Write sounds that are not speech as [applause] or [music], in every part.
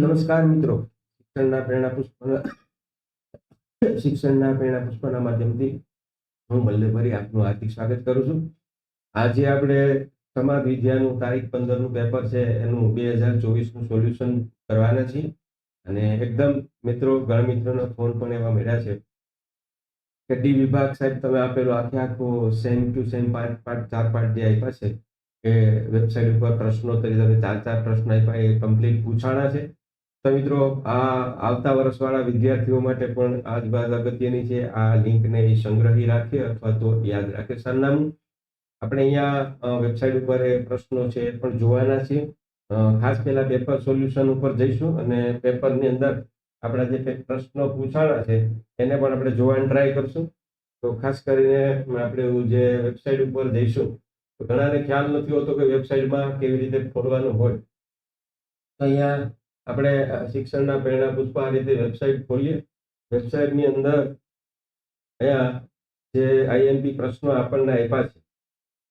નમસ્કાર મિત્રો. શિક્ષણના પ્રેરણા પુષ્પના શિક્ષણના પ્રેરણા પુષ્પના માધ્યમથી હું બલ્લેભરી આપનું હાર્દિક સ્વાગત કરું છું. આજે આપણે સમાજ વિદ્યાનું તારીખ પંદરનું પેપર છે, એનું બે હજાર ચોવીસનું સોલ્યુશન કરવાના છીએ. અને એકદમ મિત્રો ગણ મિત્રોનો ફોન પણ એવા મળ્યા છે કે ડી વિભાગ સાહેબ, તમે આપેલો આખે આખો same to same part part ચાર પાર્ટ જે આપ્યા છે એ વેબસાઇટ ઉપર પ્રશ્નોત્તરી, તમે ચાર ચાર પ્રશ્ન આપ્યા, એ કમ્પ્લીટ પૂછાણા છે. મિત્રો, આ આવતા વર્ષવાળા વિદ્યાર્થીઓ માટે પણ આ જ વાત અગત્યની છે આ લિંકને એ સંગ્રહી રાખે અથવા તો યાદ રાખે સરનામું. આપણે અહીંયા વેબસાઇટ ઉપર એ પ્રશ્નો છે એ પણ જોવાના છીએ ખાસ પહેલાં પેપર સોલ્યુશન ઉપર જઈશું અને પેપરની અંદર આપણા જે પ્રશ્નો પૂછાણા છે એને પણ આપણે જોવાની ટ્રાય કરશું. તો ખાસ કરીને આપણે જે વેબસાઇટ ઉપર જઈશું, તો ઘણાને ખ્યાલ નથી હોતો કે વેબસાઇટમાં કેવી રીતે ખોલવાનું હોય. તો અહીંયા આપણે શિક્ષણના પ્રેરણા પુષ્પ આ રીતે વેબસાઇટ ખોલીએ. વેબસાઇટની અંદર અહીંયા જે આઈએમપી પ્રશ્નો આપણને આપ્યા છે,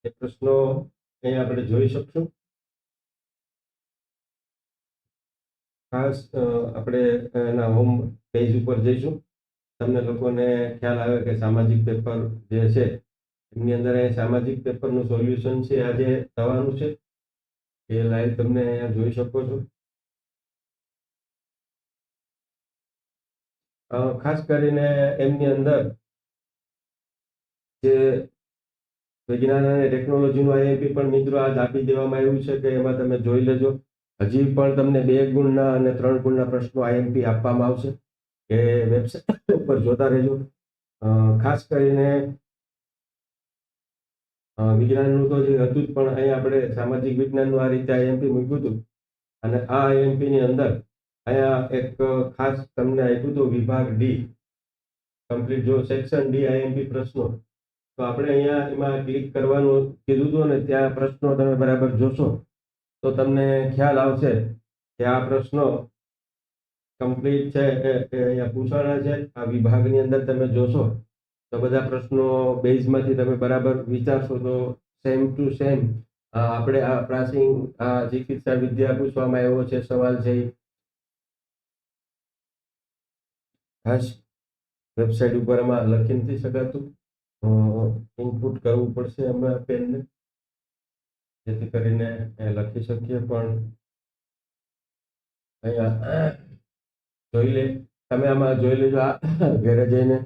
એ પ્રશ્નો અહીંયા આપણે જોઈ શકશું. ખાસ આપણે એના હોમ પેજ ઉપર જઈશું. તમને લોકોને ખ્યાલ આવે કે સામાજિક પેપર જે છે, એમની અંદર અહીંયા સામાજિક પેપરનું સોલ્યુશન છે, આજે થવાનું છે. એ લાઈવ તમને અહીંયા જોઈ શકો છો. ખાસ કરીને એમની અંદર જે વિજ્ઞાન અને ટેકનોલોજીનું આઈએમપી પણ મિત્રો આજ આપી દેવામાં આવ્યું છે કે એમાં તમે જોઈ લેજો. હજી પણ તમને બે ગુણના અને ત્રણ ગુણના પ્રશ્નો આઈએમપી આપવામાં આવશે. કે વેબસાઇટ ઉપર જોતા રહેજો. ખાસ કરીને વિજ્ઞાનનું તો જે હતું જ પણ અહીંયા આપણે સામાજિક વિજ્ઞાનનું આ રીતે આઈએમપી મૂક્યું હતું. અને આ આઈએમપી ની અંદર અહીંયા એક ખાસ તમને આપ્યું હતું વિભાગ ડી કમ્પ્લીટ જો સેક્શન ડી આઈએમપી પ્રશ્નો. તો આપણે અહીંયા એમાં ક્લિક કરવાનું કીધું હતું ને ત્યાં પ્રશ્નો તમે બરાબર જોશો. તો તમને ખ્યાલ આવશે કે આ પ્રશ્નો કમ્પ્લીટ છે એ અહીંયા પૂછવાના છે. આ વિભાગની અંદર તમે જોશો તો બધા પ્રશ્નો બેઝમાંથી તમે બરાબર વિચારશો તો સેમ ટુ સેમ આપણે આ પ્રાચીન, આ ચિકિત્સા વિદ્યા પૂછવામાં આવ્યો છે, સવાલ છે ખાસ વેબસાઇટ ઉપર એમાં લખી નથી શકાતું. ઇનપુટ કરવું પડશે અમે પેનને. જેથી કરીને લખી શકીએ, પણ અહીંયા જોઈ લે, તમે આમાં જોઈ લેજો, આ ઘરે જઈને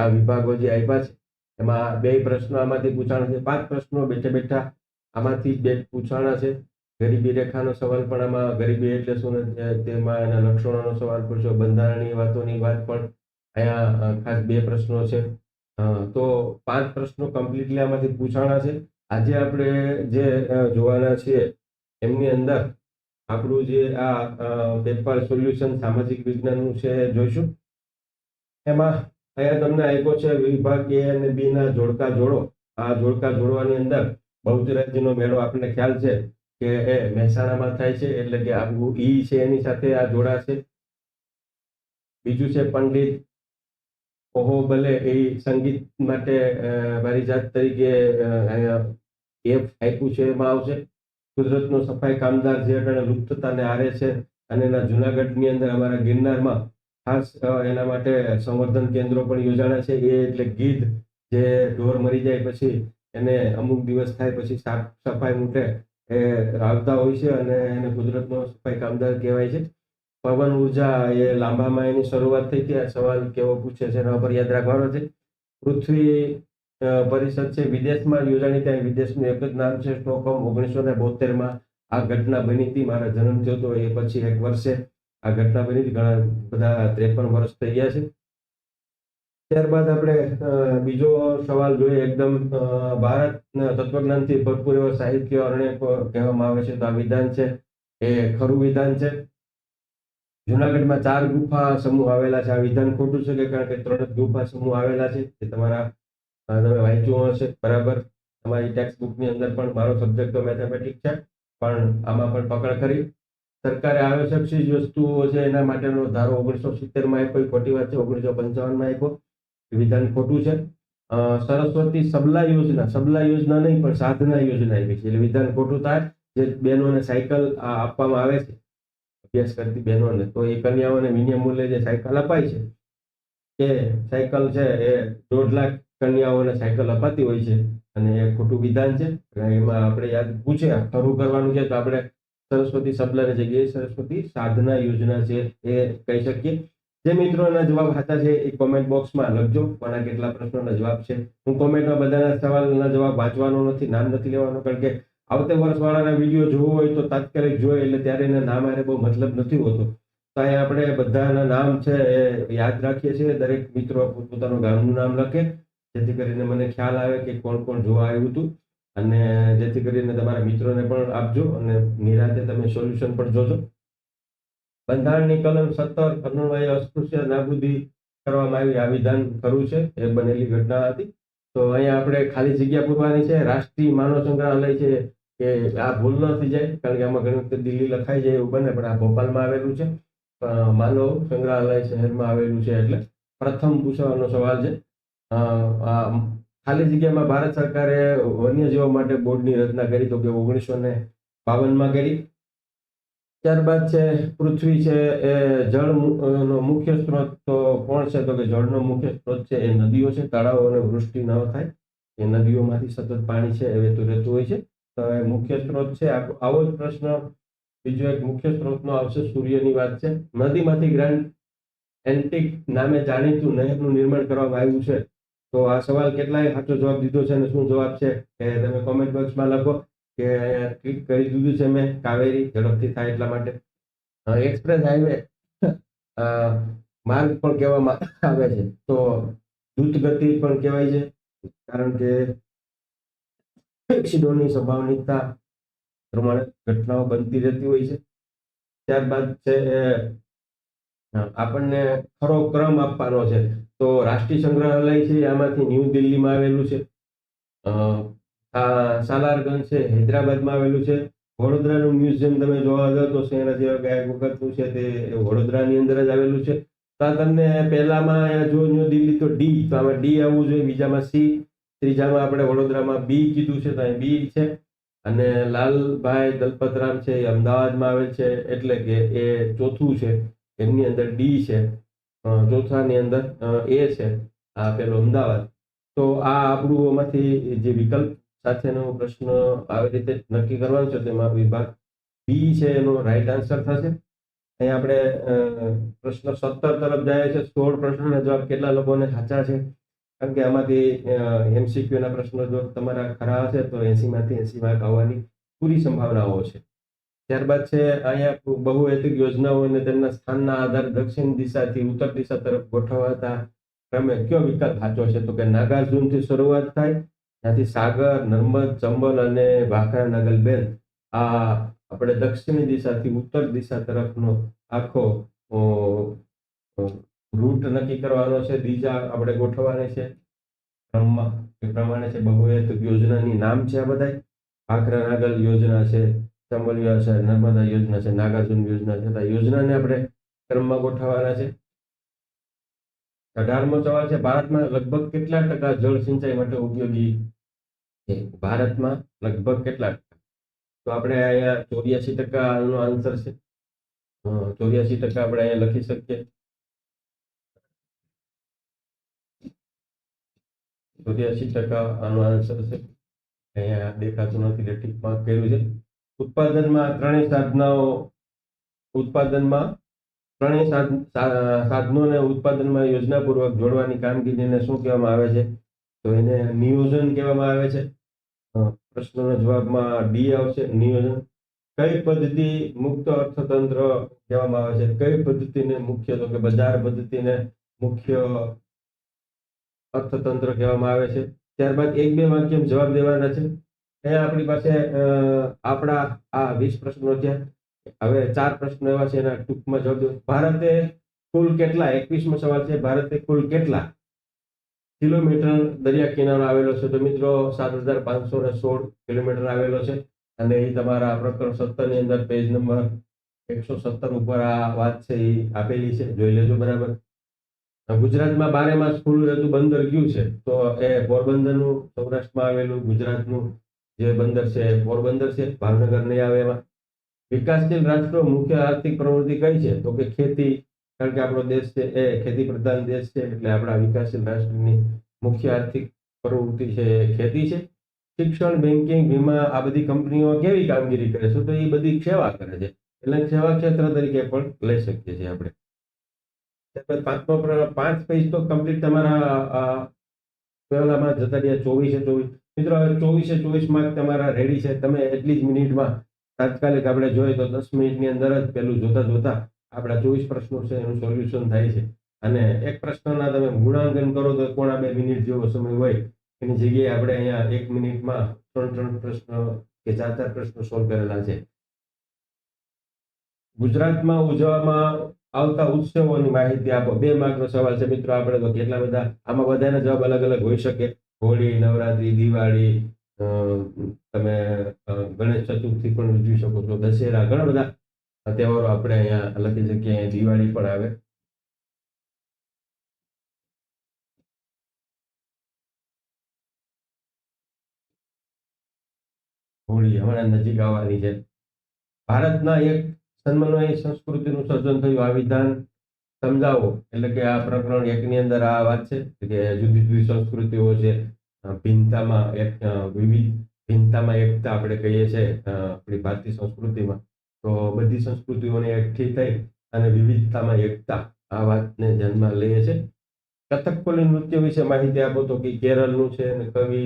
આ વિભાગો જે આપ્યા છે, એમાં બે પ્રશ્નો આમાંથી પૂછાણા છે, પાંચ પ્રશ્નો બેઠા બેઠા આમાંથી બે પૂછાણા છે. ગરીબી રેખાનો સવાલ પણ આમાં ગરીબી એટલે શું તેમાં એના લક્ષણોનો સવાલ પૂછ્યો બંધારણીય વાતોની વાત પણ અહીંયા ખાસ બે પ્રશ્નો છે. તો પાંચ પ્રશ્નો કમ્પ્લીટલી આમાંથી પૂછાણા છે. આજે આપણે જે જોવાના છીએ, એમની અંદર આપણું જે આ પેપર સોલ્યુશન સામાજિક વિજ્ઞાનનું છે જોઈશું. એમાં અહીંયા તમને આપ્યો છે, વિભાગ એ અને બી ના જોડકા જોડો. આ જોડકા જોડવાની અંદર બહુચરાજીનો મેળો આપણને ખ્યાલ છે કે, એ મહેસાણામાં થાય છે એટલે કે આવું ઈ છે એની સાથે આ જોડાશે બીજું છે પંડિત, ઓહો, ભલે એ સંગીત માટે મારી જાત તરીકે એફ આપ્યું છે, એમાં આવશે. કુદરતનો સફાઈ કામદાર જે અટાણે લુપ્તતાને હારે છે અને એના જુનાગઢની અંદર અમારા ગિરનારમાં ખાસ એના માટે સંવર્ધન કેન્દ્રો પણ યોજાણા છે. એ એટલે ગીધ જે ઢોર મરી જાય પછી એને અમુક દિવસ થાય પછી સાફ સફાઈ મૂકે એ આવતા હોય છે અને એને કુદરતનો સફાઈ કામદાર કહેવાય છે. પવન, ઊર્જા એ લાંબામાં એની શરૂઆત થઈ આ સવાલ કેવો પૂછે છે એના પર યાદ રાખવાનો છે. પૃથ્વી પરિષદ છે. વિદેશમાં યોજાણી ત્યાં વિદેશનું એક જ નામ છે. સ્ટોકહોમ ઓગણીસો ને બોતેરમાં આ ઘટના બની હતી. મારા જન્મ થયો હતો એ પછી એક વર્ષે આ ઘટના બની હતી. ઘણા બધા ત્રેપન વર્ષ થઈ ગયા છે. ત્યારબાદ આપણે બીજો સવાલ જોઈએ. એકદમ ભારત તત્વજ્ઞાનથી ભરપૂર એવો સાહિત્ય અરણ્ય કહેવામાં આવે છે તો આ વિધાન છે. એ ખરું વિધાન છે? જુનાગઢમાં ચાર ગુફા સમૂહ આવેલા છે. આ વિધાન ખોટું છે કે કારણ કે ત્રણ ગુફા સમૂહ આવેલા છે? એ તમારા તમે વાંચ્યું હશે. બરાબર? તમારી ટેક્સ્ટ બુકની અંદર પણ મારો સબ્જેક્ટ તો મેથેમેટિક્સ છે, પણ આમાં પણ પકડ કરી સરકારે આવશ્યક ચીજ વસ્તુઓ છે, એના માટેનો ધારો ઓગણીસો સિત્તેરમાં આપ્યો ખોટી વાત છે. ઓગણીસો પંચાવનમાં આપ્યો. વિધાન ખોટું છે. સરસ્વતી સબલા યોજના સબલા યોજના નહીં, પણ સાધના યોજના આવી છે. એટલે વિધાન ખોટું થાય, જે બહેનોને સાયકલ આપવામાં આવે છે, અભ્યાસ કરતી બહેનોને, તો એ કન્યાઓને વિનિયમ મૂલ્યે જે સાયકલ અપાય છે, એ સાયકલ છે, એ દોઢ લાખ કન્યાઓને સાયકલ અપાતી હોય છે, અને એ ખોટું વિધાન છે. અને એમાં આપણે યાદ પૂછે ખરું કરવાનું છે, તો આપણે સરસ્વતી સબલાની જગ્યાએ સરસ્વતી સાધના યોજના છે, એ કહી શકીએ. જે મિત્રોના જવાબ હતા છે, એ કોમેન્ટ બોક્સમાં લખજો. કોના કેટલા પ્રશ્નોના જવાબ છે. હું કોમેન્ટમાં બધાના સવાલના જવાબ વાંચવાનો નથી, નામ નથી લેવાનો. કારણ કે આવતે વર્ષવાળાના વીડિયો જોવો હોય તો તાત્કાલિક જોઈએ એટલે ત્યારે એના નામ આરે બહુ મતલબ નથી હોતો. તો અહીંયા આપણે બધાના નામ છે એ યાદ રાખીએ છીએ. દરેક મિત્રો પોતાનું ગામનું નામ લખે. જેથી કરીને મને ખ્યાલ આવે કે કોણ કોણ જોવા આવ્યું હતું. અને જેથી કરીને તમારા મિત્રોને પણ આપજો અને નિરાતે તમે સોલ્યુશન પણ જોજો. બંધારણની કલમ સત્તર અન્વયે અસ્પૃશ્ય નાબૂદી કરવામાં આવી આ વિધાન ખરું છે. એ બનેલી ઘટના હતી. તો અહીંયા આપણે ખાલી જગ્યા પૂરવાની છે. રાષ્ટ્રીય માનવ સંગ્રહાલય છે કે આ ભૂલ ન થઈ જાય, કારણ કે આમાં ઘણી વખત દિલ્હી લખાઈ જાય એવું બને, પણ આ ભોપાલમાં આવેલું છે. માનવ સંગ્રહાલય શહેરમાં આવેલું છે એટલે પ્રથમ પૂછવાનો સવાલ છે. ખાલી જગ્યામાં ભારત સરકારે વન્યજીવો માટે બોર્ડની રચના કરી તો કે ઓગણીસો ને બાવનમાં કરી. ત્યારબાદ છે, પૃથ્વી છે, એ જળ નો મુખ્ય સ્ત્રોત તો કોણ છે? તો કે જળનો મુખ્ય સ્ત્રોત છે, એ નદીઓ છે, તળાવો અને વૃષ્ટિ ન થાય. એ નદીઓમાંથી સતત પાણી છે, એ વહેતું રહેતું હોય છે. તો એ મુખ્ય સ્ત્રોત છે આવો જ પ્રશ્ન. બીજો એક મુખ્ય સ્ત્રોતનો આવશે, સૂર્યની વાત છે. નદીમાંથી ગ્રાન્ડ એન્ટિક નામે જાણીતું નહેરનું નિર્માણ કરવામાં આવ્યું છે. તો આ સવાલ કેટલાય સાચો જવાબ દીધો છે અને શું જવાબ છે? એ તમે કોમેન્ટ બોક્સમાં લખો. કે ક્લિક કરી દીધું છે મેં કાવેરી, ઝડપથી થાય એટલા માટે. એક્સપ્રેસ હાઈવે માર્ગ પણ કહેવામાં આવે છે. તો દ્રુત ગતિ પણ કહેવાય છે, કારણ કે એક્સિડોની સંભાવનિકતા પ્રમાણે ઘટનાઓ બનતી રહેતી હોય છે. ત્યારબાદ છે આપણને ખરો ક્રમ આપવાનો છે. તો રાષ્ટ્રીય સંગ્રહાલય છે, આમાંથી ન્યૂ દિલ્હીમાં આવેલું છે. આ સાલારગંજ છે, હૈદરાબાદમાં આવેલું છે. વડોદરાનું મ્યુઝિયમ તમે જોવા જાઓ તો શેના જેવા ગયા વખતનું છે તે વડોદરાની અંદર જ આવેલું છે. તો આ તમને પહેલામાં જો દિલ્હી તો ડી, તો આમાં ડી આવવું જોઈએ, બીજામાં સી, ત્રીજામાં આપણે વડોદરામાં બી કીધું છે, તો અહીં બી છે. અને લાલભાઈ દલપતરામ છે, એ અમદાવાદમાં આવે છે, એટલે કે એ ચોથું છે, એમની અંદર ડી છે ચોથાની અંદર એ છે, આ પેલો અમદાવાદ. તો આ આપણું એમાંથી જે વિકલ્પ સાથેનો પ્રશ્ન આવી રીતે નક્કી કરવાનો છે, તેમાં વિભાગ બી છે એનો રાઈટ આન્સર થશે. અહીં આપણે પ્રશ્ન સત્તર તરફ જાય છે, સોળ પ્રશ્નના જવાબ કેટલા લોકોને સાચા છે? કારણ કે આમાંથી એમસીક્યુના પ્રશ્નો જો તમારા ખરા હશે, તો એસીમાંથી એસી માર્ક આવવાની પૂરી સંભાવનાઓ છે. ત્યારબાદ છે, અહીંયા બહુહેતુક યોજનાઓ અને તેમના સ્થાનના આધાર દક્ષિણ દિશાથી ઉત્તર દિશા તરફ ગોઠવાતા ક્રમે કયો વિકલ્પ સાચો છે? તો કે નાગાર્જુનથી શરૂઆત થાય ત્યાંથી સાગર, નર્મદ, ચંબલ અને ભાખરા નાગલબેન આ આપણે દક્ષિણ દિશાથી ઉત્તર દિશા તરફનો આખો રૂટ નક્કી કરવાનો છે. દિશા આપણે ગોઠવવાની છે. એ પ્રમાણે છે. બહુહેતુક યોજનાની નામ છે આ બધા ભાખરા નાગલ યોજના છે, ચંબલ છે, નર્મદા યોજના છે, નાગાર્જુન યોજના છે. યોજનાને આપણે ક્રમમાં ગોઠવવાના છે. અઢારમો સવાલ છે. ભારતમાં લગભગ કેટલા ટકા જળ સિંચાઈ માટે ઉપયોગી ભારતમાં લગભગ કેટલા તો આપણે અહીંયા ચોર્યાસી ટકા નો આન્સર છે ચોર્યાસી ટકા આપણે અહીંયા લખી શકીએ. ચોર્યાસી ટકા આનો આન્સર છે. અહીંયા દેખાતું નથી એટલે માર્ક કર્યું છે. ઉત્પાદનમાં ત્રણેય સાધનાઓ, ઉત્પાદનમાં ત્રણેય સાધ- સાધનોને ઉત્પાદનમાં યોજનાપૂર્વક જોડવાની કામગીરીને શું કહેવામાં આવે છે? તો એને નિયોજન કહેવામાં આવે છે. પ્રશ્નના જવાબમાં ડી આવશે નિયોજન કઈ પદ્ધતિ મુક્ત અર્થતંત્ર કહેવામાં આવે છે? કઈ પદ્ધતિને મુખ્ય, તો કે બજાર પદ્ધતિને મુખ્ય અર્થતંત્ર કહેવામાં આવે છે? ત્યારબાદ એક બે વાક્ય જવાબ દેવાના છે. અહીંયા આપણી પાસે આપણા આ વીસ પ્રશ્નો છે. હવે ચાર પ્રશ્નો એવા છે, એના ટૂંકમાં જવાબ દો. ભારતે કુલ કેટલા? એકવીસમો સવાલ છે. ભારતે કુલ કેટલા કિલોમીટર દરિયા કિનારો આવેલો છે. તો મિત્રો, સાત હજાર પાંચસો ને સોળ કિલોમીટર આવેલો છે. અને એ તમારા પ્રકરણ સત્તરની અંદર પેજ નંબર એકસો સત્તર ઉપર આ વાત છે, એ આપેલી છે. જોઈ લેજો બરાબર. ગુજરાતમાં બારે માસ ખુલ્લું રહેતું બંદર કયું છે? તો એ પોરબંદરનું, સૌરાષ્ટ્રમાં આવેલું, ગુજરાતનું જે બંદર છે પોરબંદર છે. ભાવનગર નહીં આવે એમાં. વિકાસશીલ રાષ્ટ્રો મુખ્ય આર્થિક પ્રવૃત્તિ કઈ છે? તો કે ખેતી કારણ કે આપણો દેશ છે એ ખેતી પ્રધાન દેશ છે એટલે આપણા વિકાસશીલ રાષ્ટ્રની મુખ્ય આર્થિક પ્રવૃત્તિ છે ખેતી છે. શિક્ષણ બેન્કિંગ વીમા આ બધી કંપનીઓ કેવી કામગીરી કરે છે તો એ બધી સેવા કરે છે. એટલે સેવા ક્ષેત્ર તરીકે પણ લઈ શકીએ છીએ આપણે. પાંચમો પાંચ પેજ તો કમ્પ્લીટ તમારા પહેલામાં જતા રહ્યા ચોવીસે ચોવીસ. મિત્રો, હવે ચોવીસે ચોવીસ માર્ક તમારા રેડી છે. તમે એટલી જ મિનિટમાં તાત્કાલિક આપણે જોઈએ તો દસ મિનિટની અંદર જ પેલું જોતા જોતા આપણા ચોવીસ પ્રશ્નો છે, એનું સોલ્યુશન થાય છે. અને એક પ્રશ્નના તમે ગુણાંકન કરો તો પોણા બે મિનિટ જેવો સમય હોય, એની જગ્યાએ આપણે અહીંયા એક મિનિટમાં ત્રણ ત્રણ પ્રશ્નો કે ચાર ચાર પ્રશ્નો સોલ્વ કરેલા છે. ગુજરાતમાં ઉજવવામાં આવતા ઉત્સવોની માહિતી આપો. બે માર્કનો સવાલ છે. મિત્રો, આપણે તો કેટલા બધા, આમાં બધાના જવાબ અલગ અલગ હોઈ શકે. હોળી, નવરાત્રી, દિવાળી તમે ગણેશ ચતુર્થી પણ ઉજવી શકો છો. દશેરા, ઘણા બધા તહેવારો આપણે અહીંયા લખી શકીએ અહીંયા દિવાળી પણ આવે. હોળી હમણાં નજીક આવવાની છે. ભારતના એક સન્માનમય સંસ્કૃતિનું સર્જન થયું, આ વિધાન સમજાવો. એટલે કે આ પ્રકરણ એકની અંદર આ વાત છે કે જુદી જુદી સંસ્કૃતિઓ છે. ભિન્નતામાં એક વિવિધ ભિન્નતામાં એકતા આપણે કહીએ છીએ આપણી ભારતીય સંસ્કૃતિમાં. તો બધી સંસ્કૃતિઓને એકઠી થઈ અને વિવિધતામાં એકતા, આ વાતને ધ્યાનમાં લઈએ છે. કથકલી નૃત્ય વિશે માહિતી આપો તો કે કેરળનું છે અને કવિ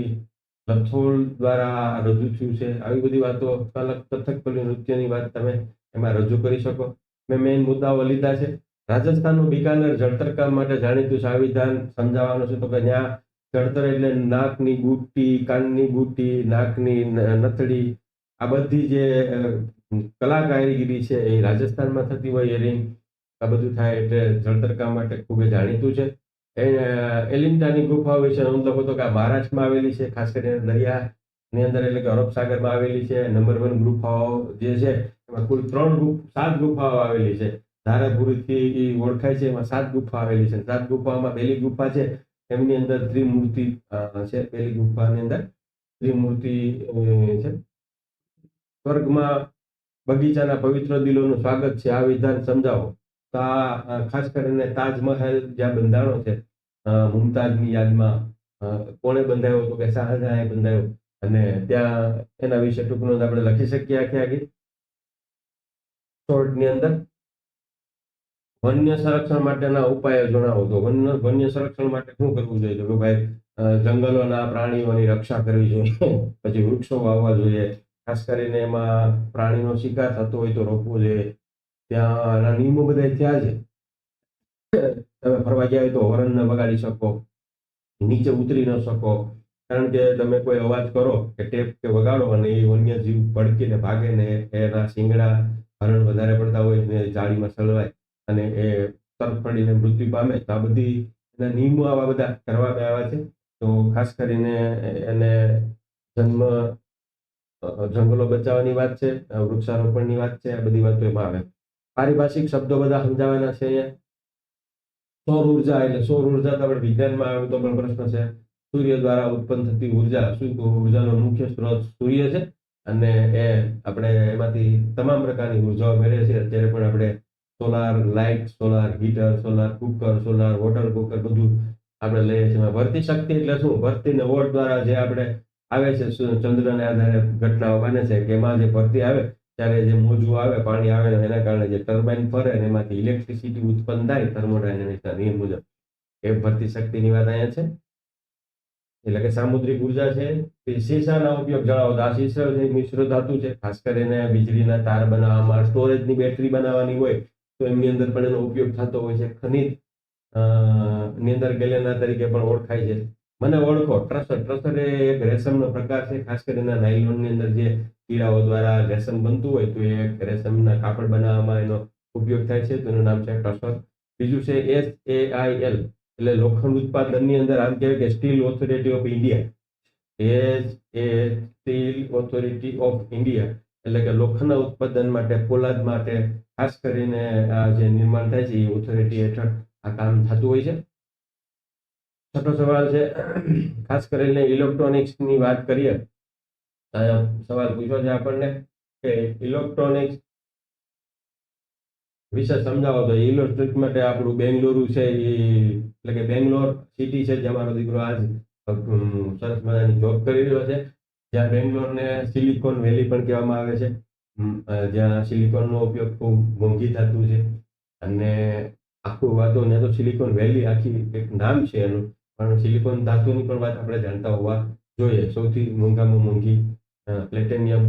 લથોલ દ્વારા રજૂ થયું છે. આવી બધી વાતો અલગ કથકલી નૃત્યની વાત તમે એમાં રજૂ કરી શકો. મેં મેઇન મુદ્દાઓ લીધા છે. રાજસ્થાનનું બિકાનેર જળતરકામ માટે જાણીતું સાવિધાન સમજાવવાનું છે તો કે ત્યાં જળતર એટલે નાકની બુટ્ટી કાનની બુટ્ટી નાકની નથડી આ બધી જે કલા કારીગીરી છે, એ રાજસ્થાનમાં થતી હોય એરિંગ આ બધું થાય એટલે જળતરકામ માટે ખૂબ જ જાણીતું છે. એ એલિન્ટાની ગુફાઓ વિશે નોંધ લખો તો કે મહારાષ્ટ્રમાં આવેલી છે, ખાસ કરીને દરિયાની અંદર એટલે કે અરબ સાગરમાં આવેલી છે. નંબર વન ગુફાઓ જે છે, એમાં કુલ ત્રણ ગુફ, સાત ગુફાઓ આવેલી છે. ધારાપુરીથી ઓળખાય છે, એમાં સાત ગુફા આવેલી છે. સાત ગુફામાં પહેલી ગુફા છે, એમની અંદર ત્રિમૂર્તિ છે. પહેલી ગુફાની અંદર ત્રિમૂર્તિ છે. સ્વર્ગમાં બગીચાના પવિત્ર દિલોનું સ્વાગત છે. આ વિધાન સમજાવો. તો આ ખાસ કરીને તાજમહેલ જ્યાં બંધાણો છે મુમતાજની યાદમાં કોણે બંધાયો તો કે શાહજહાએ બંધાયો? અને ત્યાં એના વિશે ટૂંક નોંધ આપણે લખી શકીએ આખી આખી. શોર્ટની અંદર, વન્ય સંરક્ષણ માટેના ઉપાયો જણાવો. તો વન્ય વન્ય સંરક્ષણ માટે શું કરવું જોઈએ? કે ભાઈ જંગલોના પ્રાણીઓની રક્ષા કરવી જોઈએ. [laughs] પછી વૃક્ષો વાવવા જોઈએ. ખાસ કરીને એમાં પ્રાણીનો શિકાર થતો હોય તો રોકવો જોઈએ. ત્યાં નિયમો બધા થયા છે. તમે ફરવા ગયા હોય તો હોર્ન ન વગાડી શકો, નીચે ઉતરી ન શકો. કારણ કે તમે કોઈ અવાજ કરો કે ટેપ કે વગાડો અને એ વન્ય જીવ ભડકીને ભાગે ને એના શિંગડા હરણ વધારે પડતા હોય ને જાળીમાં સળવાય અને એ તરફ પડીને મૃત્યુ પામે તો આ બધી એના નિયમો આવા બધા કરવામાં આવ્યા છે. તો ખાસ કરીને એને જન્મ જંગલો બચાવવાની વાત છે વૃક્ષારોપણની વાત છે, આ બધી વાતો એમાં આવે. પારિભાષિક શબ્દો બધા સમજાવવાના છે અહીંયા. સૌર ઊર્જા એટલે સૌર ઊર્જા તો આપણે વિજ્ઞાનમાં આવે તો પણ પ્રશ્ન છે. સૂર્ય દ્વારા ઉત્પન્ન થતી ઊર્જા ઉર્જાનો મુખ્ય સ્ત્રોત સૂર્ય છે. અને એ આપણે એમાંથી તમામ પ્રકારની ઉર્જાઓ મેળવીએ છીએ. અત્યારે પણ આપણે solar light, solar heater, solar cooker, solar water cooker બધું આપણે લઈએ છીએ. ભરતી શક્તિ એટલે શું? ભરતીને વોટ દ્વારા જે આપણે આવે છે ચંદ્રને આધારે ઘટનાઓ બને છે કે એમાં જે ભરતી આવે, ત્યારે જે મોજું આવે, પાણી આવે એના કારણે જે ટર્બાઇન ફરે અને એમાંથી ઇલેક્ટ્રિસિટી ઉત્પન્ન થાય થર્મોડાયનેમિક્સના નિયમ મુજબ. એ ભરતી શક્તિની વાત અહીંયા છે. એટલે કે સામુદ્રિક ઊર્જા છે, તે શીશાના ઉપયોગ જણાવો તો આ શીશા છે મિશ્ર ધાતુ છે, ખાસ કરીને વીજળીના તાર બનાવવામાં, સ્ટોરેજની બેટરી બનાવવાની હોય, તો એમની અંદર પણ એનો ઉપયોગ થતો હોય છે. ખનિજની અંદર ગેલેના તરીકે પણ ઓળખાય છે. મને ઓળખો. ટ્રસર ટ્રસર એ એક રેશમનો પ્રકાર છે. ખાસ કરીને નાયલોનની અંદર જે કીડાઓ દ્વારા રેશમ બનતું હોય તો એ રેશમના કાપડ બનાવવામાં એનો ઉપયોગ થાય છે. તેનું નામ છે ટ્રસર બીજું છે એસ એ આઈ એલ એટલે લોખંડ ઉત્પાદનની અંદર આમ કહેવાય કે steel authority of India S A steel authority of India એટલે કે લોખંડના ઉત્પાદન માટે, પોલાદ માટે, ખાસ કરીને આ જે નિર્માણ થાય છે એ ઓથોરિટી હેઠળ આ કામ થતું હોય છે. છઠ્ઠો સવાલ છે, ખાસ કરીને ઇલેક્ટ્રોનિક્સની વાત કરીએ સવાલ પૂછ્યો છે આપણને કે ઇલેક્ટ્રોનિક્સ વિશે સમજાવો તો ઇલેક્ટ્રિક માટે આપણું બેંગ્લોરુ છે એ એટલે કે બેંગ્લોર સિટી છે જે અમારો દીકરો આજ સરસ મજાની જોબ કરી રહ્યો છે. જ્યાં બેંગ્લોરને સિલિકોન વેલી પણ કહેવામાં આવે છે. જ્યાં સિલિકોનનો ઉપયોગ ખૂબ મોંઘી થતું છે. અને આખું વાતો ને તો સિલિકોન વેલી આખી એક નામ છે એનું. પણ સિલિકોન ધાતુની પણ વાત આપણે જાણતા હોવા જોઈએ. સૌથી મોંઘામાં મોંઘી પ્લેટેનિયમ,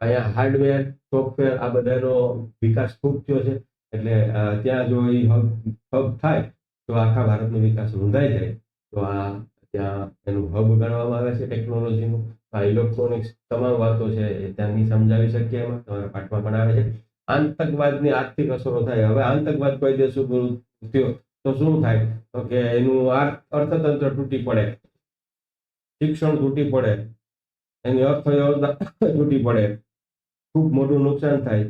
અહીંયા હાર્ડવેર, સોફ્ટવેર આ બધાનો વિકાસ ખૂબ થયો છે. એટલે ત્યાં જો એ હબ હબ થાય, તો આખા ભારતનો વિકાસ નોંધાઈ જાય. તો આ ત્યાં એનું હબ ગણવામાં આવે છે ટેકનોલોજીનું. આ ઇલેક્ટ્રોનિક્સ તમામ વાતો છે એ ત્યાંની સમજાવી શકીએ એમાં. તમારા પાઠમાં પણ આવે છે. આતંકવાદની આર્થિક અસરો થાય. હવે આતંકવાદ કોઈ દેશ થયો તો શું થાય? તો કે એનું અર્થતંત્ર તૂટી પડે. શિક્ષણ તૂટી પડે. એની અર્થવ્યવસ્થા તૂટી પડે. ખૂબ મોટું નુકસાન થાય.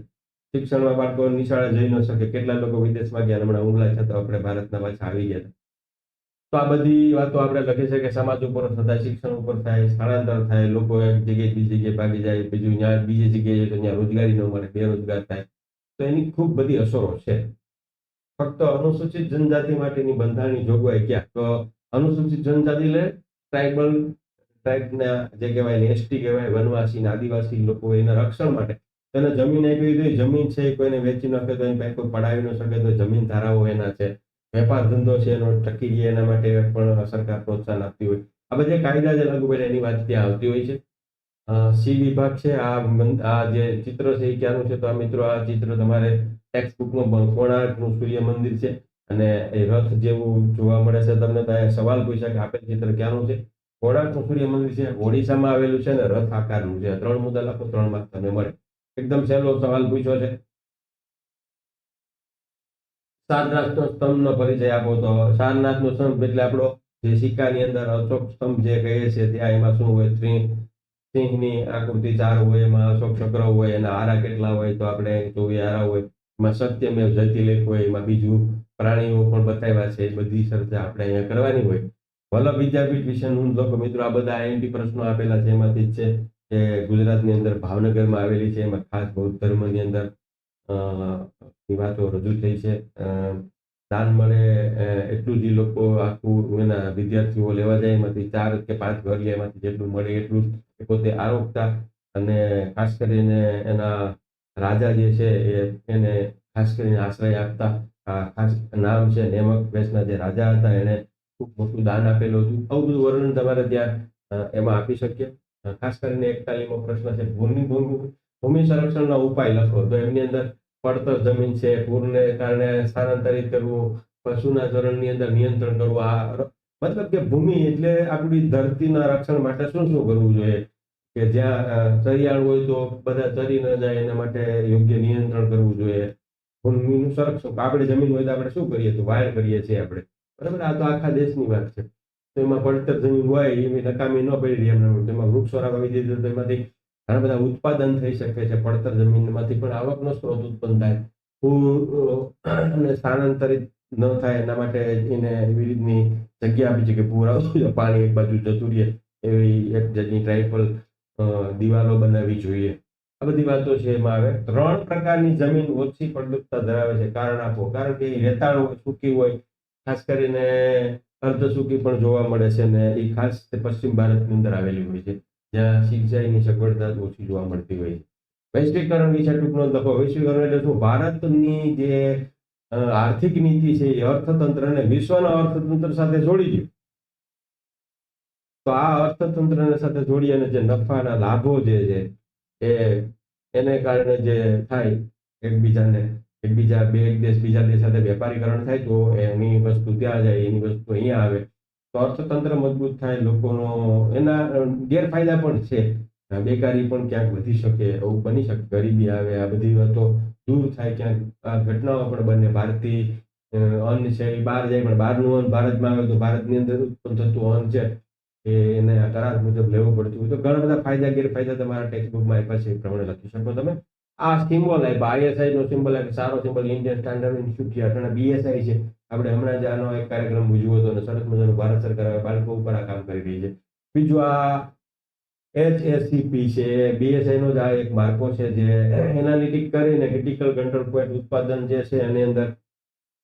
શિક્ષણમાં બાળકો નિશાળે જઈ ન શકે. કેટલા લોકો વિદેશમાં ગયા હમણાં હુમલા છતાં આપણે ભારતના પાછા આવી ગયા તો આ બધી વાતો આપણે લખી છે કે સમાજ ઉપર થતા, શિક્ષણ ઉપર થાય, સ્થળાંતર થાય, લોકો એક જગ્યાએ બીજી જગ્યાએ ભાગી જાય, બીજું ત્યાં બીજી જગ્યાએ જાય તો ત્યાં રોજગારી ન મળે, બેરોજગાર થાય. તો એની ખૂબ બધી અસરો છે. ફક્ત અનુસૂચિત જનજાતિ માટેની બંધારણની જોગવાઈ ક્યાં? તો અનુસૂચિત જનજાતિ લે ટ્રાઇબલ ટ્રાઇબના જે કહેવાય એસટી કહેવાય, વનવાસી આદિવાસી લોકો એના રક્ષણ માટે. તેને જમીન આપી તો જમીન છે કોઈને વેચી નાખે તો એની કોઈ પડાવી ન શકે તો જમીન ધારાઓ એના છે. વેપાર ધંધો છે, એનો ટકી રહે એના માટે પણ સરકાર પ્રોત્સાહન આપતી હોય. આ બધા કાયદા જે લાગુ પડે એની વાત ત્યાં આવતી હોય છે. સી વિભાગ છે, આ આ જે ચિત્ર છે એ ક્યાંનું છે? તો આ મિત્રો, આ ચિત્ર તમારે ટેક્સ્ટ બુકમાં કોણાર્કનું સૂર્ય મંદિર છે અને એ રથ જેવું જોવા મળે છે. તમને સવાલ પૂછ્યા કે આપેલ ચિત્ર ક્યાંનું છે? કોણાર્કનું સૂર્ય મંદિર છે, ઓડિશામાં આવેલું છે અને રથ આકારનું છે. ત્રણ મુદ્દા લખો, ત્રણ માર્ક તમને મળે. એકદમ સહેલો સવાલ પૂછ્યો છે. સારનાથનો સ્તંભનો પરિચય આપો તો. સારનાથનો સ્તંભ એટલે આપણો જે સિક્કાની અંદર અશોક સ્તંભ જે કહીએ છીએ ત્યાં એમાં શું હોય? સિંહ સિંહની આકૃતિ ચાર હોય, એમાં અશોક ચક્ર હોય, એના આરા કેટલા હોય તો આપણે ચોવીસ આરા હોય. એમાં સત્યમેવ જયતિલેખ હોય, એમાં બીજું પ્રાણીઓ પણ બતાવ્યા છે બધી ચર્ચા આપણે અહીંયા કરવાની હોય. વલ્લભ વિદ્યાપીઠ વિશે હું લોકો મિત્રો, આ બધા આઈએમપી પ્રશ્નો આપેલા છે, એમાંથી જ છે કે ગુજરાતની અંદર ભાવનગરમાં આવેલી છે, એમાં ખાસ બૌદ્ધ ધર્મની અંદર વાતો રજૂ થઈ છે. દાન મળે એટલું જ લોકો આખું એના વિદ્યાર્થીઓ લેવા જાય, એમાંથી ચાર કે પાંચ ઘર એમાંથી જેટલું મળે એટલું જ પોતે આરોગતા અને ખાસ કરીને એના રાજા જે છે એને ખાસ કરીને આશ્રય આપતા ખાસ નામ છે નેમક વેશના જે રાજા હતા એને ખૂબ મોટું દાન આપેલું હતું. આવું બધું વર્ણન તમારે ત્યાં એમાં આપી શકીએ. ખાસ કરીને એકતાલીમો પ્રશ્ન છે, ભૂમિ ભૂમિ ભૂમિ સંરક્ષણના ઉપાય લખો. તો એમની અંદર પડતર જમીન છે, પૂરને કારણે સ્થાનાંતરિત કરવું, પશુના ચરણની અંદર નિયંત્રણ કરવું, આ મતલબ કે ભૂમિ એટલે આપણી ધરતીના રક્ષણ માટે શું શું કરવું જોઈએ? કે જ્યાં ચરિયાળ હોય તો બધા ચરી ન જાય, એના માટે યોગ્ય નિયંત્રણ કરવું જોઈએ. ભૂમિનું સંરક્ષણ આપણે જમીન હોય તો આપણે શું કરીએ? તો વાયર કરીએ છીએ આપણે. બરાબર? આ તો આખા દેશની વાત છે. તો એમાં પડતર જમીન હોય, એવી નકામી ન પડી રહી એમને તેમાં વૃક્ષો વાવી દીધું તો એમાંથી ઘણા બધા ઉત્પાદન થઈ શકે છે. પડતર જમીનમાંથી પણ આવકનો સ્ત્રોત ઉત્પન્ન થાય. પૂર અને સ્થાનાંતરિત ન થાય એના માટે એને એવી રીતની જગ્યા આપી છે કે પૂર આવતું પાણી એક બાજુ જતું રહે. એવી એક જાતની ટ્રાઇપલ દિવાલો બનાવવી જોઈએ. આ બધી વાતો છે એમાં આવે ત્રણ પ્રકારની જમીન ઓછી ફળદ્રુપતા ધરાવે છે. કારણ આપો. કારણ કે રેતાળ સૂકી હોય. ખાસ કરીને અર્ધ સૂકી પણ જોવા મળે છે ને એ ખાસ પશ્ચિમ ભારતની અંદર આવેલી હોય છે. જ્યાં સિંચાઈની સગવડતા ઓછી જોવા મળતી હોય છે. વૈશ્વિકરણ વિશે ટૂંકનો લખો. વૈશ્વિકરણ એટલે શું? ભારતની જે આર્થિક નીતિ છે એ અર્થતંત્રને વિશ્વના અર્થતંત્ર સાથે જોડી દે. તો આ અર્થતંત્રને સાથે જોડી અને જે નફાના લાભો જે છે, એ એને કારણે જે થાય, એકબીજાને, એકબીજા બે એક દેશ બીજા દેશ સાથે વેપારીકરણ થાય, તો એની વસ્તુ ત્યાં જાય, એની વસ્તુ અહીંયા આવે. તો અર્થતંત્ર મજબૂત થાય, લોકોનો એના, ગેરફાયદા પણ છે. બેકારી પણ ક્યાંક વધી શકે એવું બની શકે, ગરીબી આવે, આ બધી વાતો દૂર થાય ક્યાંક. આ ઘટનાઓ પણ બને, ભારતીય, અન્ન છે, એ બહાર જાય, પણ બહારનું અન્ન ભારતમાં આવે તો ભારતની અંદર ઉત્પન્ન થતું અન્ન છે. એ એને કરાર મુજબ લેવું પડતું હોય તો ઘણા બધા ફાયદા, ગેરફાયદા તમારા ટેક્સ્ટ બુકમાં આપ્યા છે એ પ્રમાણે લખી શકો તમે. આ સિમ્બોલ આપ્યા આઈએસઆઈ નો સિમ્બલ આપ્યો, સારો સિમ્બલ ઇન્ડિયન સ્ટાન્ડર્ડ ઇન્સ્ટિટ્યૂટ અટાણે બીએસઆઈ છે. આપણે હમણાં જ આનો એક કાર્યક્રમ ઉજવ્યો હતો અને સરસ મજાનું ભારત સરકાર બાળકો ઉપર આ કામ કરી રહી છે. બીજું આ એચએસસીપી છે બીએસઆઈ નો જ આ એક માર્કો છે જે એનાલિટિક કરીને ક્રિટિકલ કંટ્રોલ પોઈન્ટ ઉત્પાદન જે છે એની અંદર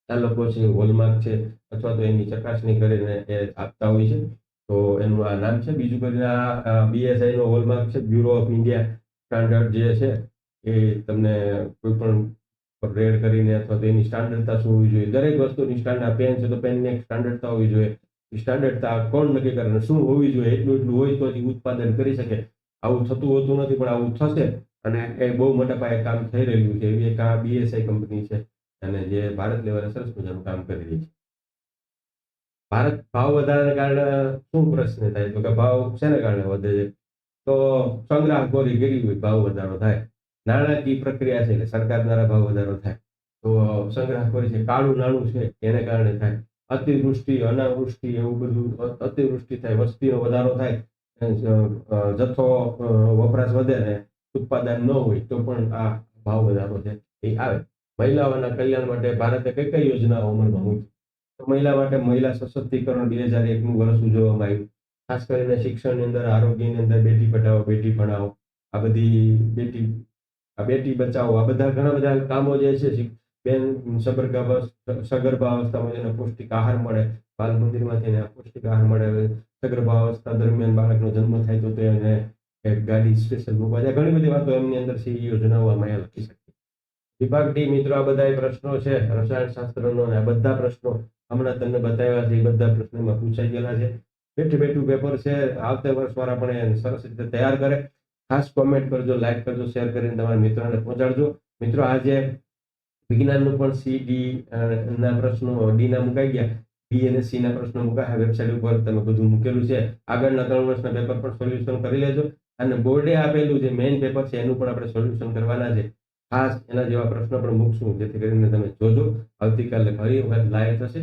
આ લોકો છે હોલમાર્ક છે, અથવા તો એની ચકાસણી કરીને એ આપતા હોય છે. તો એનું આ નામ છે, બીજું કરીને આ બીએસઆઈ નો હોલમાર્ક છે બ્યુરો ઓફ ઇન્ડિયા સ્ટાન્ડર્ડ જે છે, એ તમને કોઈ પણ રેડ કરીને અથવા તો એની સ્ટાન્ડર્ડતા શું હોવી જોઈએ. દરેક વસ્તુની સ્ટાન્ડર્ડ પેન છે તો પેનની એક સ્ટાન્ડર્ડતા હોવી જોઈએ. સ્ટાન્ડર્ડતા કોણ નક્કી કરે શું હોવી જોઈએ, એટલું એટલું હોય તો ઉત્પાદન કરી શકે. આવું થતું હોતું નથી, પણ આવું થશે અને એ બહુ મોટા પાયે કામ થઈ રહ્યું છે. એવી એક આ બીએસઆઈ કંપની છે, અને જે ભારત લેવલે સરસ મજાનું કામ કરી રહી છે. ભારત ભાવ વધારાને કારણે શું પ્રશ્ન થાય? તો કે ભાવ શેને કારણે વધે છે? તો સંગ્રાહખોરી કરી હોય, ભાવ વધારો થાય. નાણાકીય પ્રક્રિયા છે એટલે સરકાર દ્વારા ભાવ વધારો થાય. તો સંગ્રાહખોરી છે, કાળું નાણું છે, એને કારણે થાય. અતિવૃષ્ટિ, અનાવૃષ્ટિ એવું બધું અતિવૃષ્ટિ થાય, વસ્તીનો વધારો થાય. જથ્થો વપરાશ વધે ને ઉત્પાદન ન હોય તો પણ આ ભાવ વધારો છે એ આવે. મહિલાઓના કલ્યાણ માટે ભારતે કઈ કઈ યોજનાઓ અમલમાં મૂકી? મહિલા માટે મહિલા સશક્તિકરણ બે હજાર એકનું વર્ષ ઉજવવામાં આવ્યું. ખાસ કરીને શિક્ષણની અંદર, આરોગ્યની અંદર, બેટી પઢાઓ, બેટી ભણાવો. આ બધી બેટી, આ બેટી બચાવો, આ બધા ઘણા બધા કામો જે છે બેન સગર્ભા સગર્ભા અવસ્થામાં જેને પૌષ્ટિક આહાર મળે, બાલ મંદિરમાંથી એને પૌષ્ટિક આહાર મળે સગર્ભાવસ્થા દરમિયાન બાળકનો જન્મ થાય તો તેને ગાડી સ્પેશિયલ મૂકવા ઘણી બધી વાતો એમની અંદર સી એ યોજનાઓ આમાં અહીંયા લખી શકે વિભાગ ડી મિત્રો આ બધા પ્રશ્નો છે રસાયણ શાસ્ત્રનો અને આ બધા પ્રશ્નો. હમણાં તમને બતાવ્યા છે, એ બધા પ્રશ્નોમાં પૂછાઈ ગયેલા છે. બેઠું બેઠું પેપર છે, આવતા વર્ષ વાળા પણ સરસ રીતે તૈયાર કરે. ખાસ કોમેન્ટ કરજો લાઈક કરજો શેર કરીને તમારા મિત્રોને પહોંચાડજો. મિત્રો, આજે વિજ્ઞાનનું પણ સી ડી ના પ્રશ્નો ડીના મુકાઈ ગયા. બી અને સી ના પ્રશ્નો મુકાયા. વેબસાઇટ ઉપર તમે બધું મૂકેલું છે. આગળના ત્રણ વર્ષના પેપર પણ સોલ્યુશન કરી લેજો. અને બોર્ડે આપેલું જે મેઇન પેપર છે, એનું પણ આપણે સોલ્યુશન કરવાના છે. ખાસ એના જેવા પ્રશ્નો પણ મૂકશું. જેથી કરીને તમે જોજો. આવતીકાલે ફરી વખત લાઈવ થશે.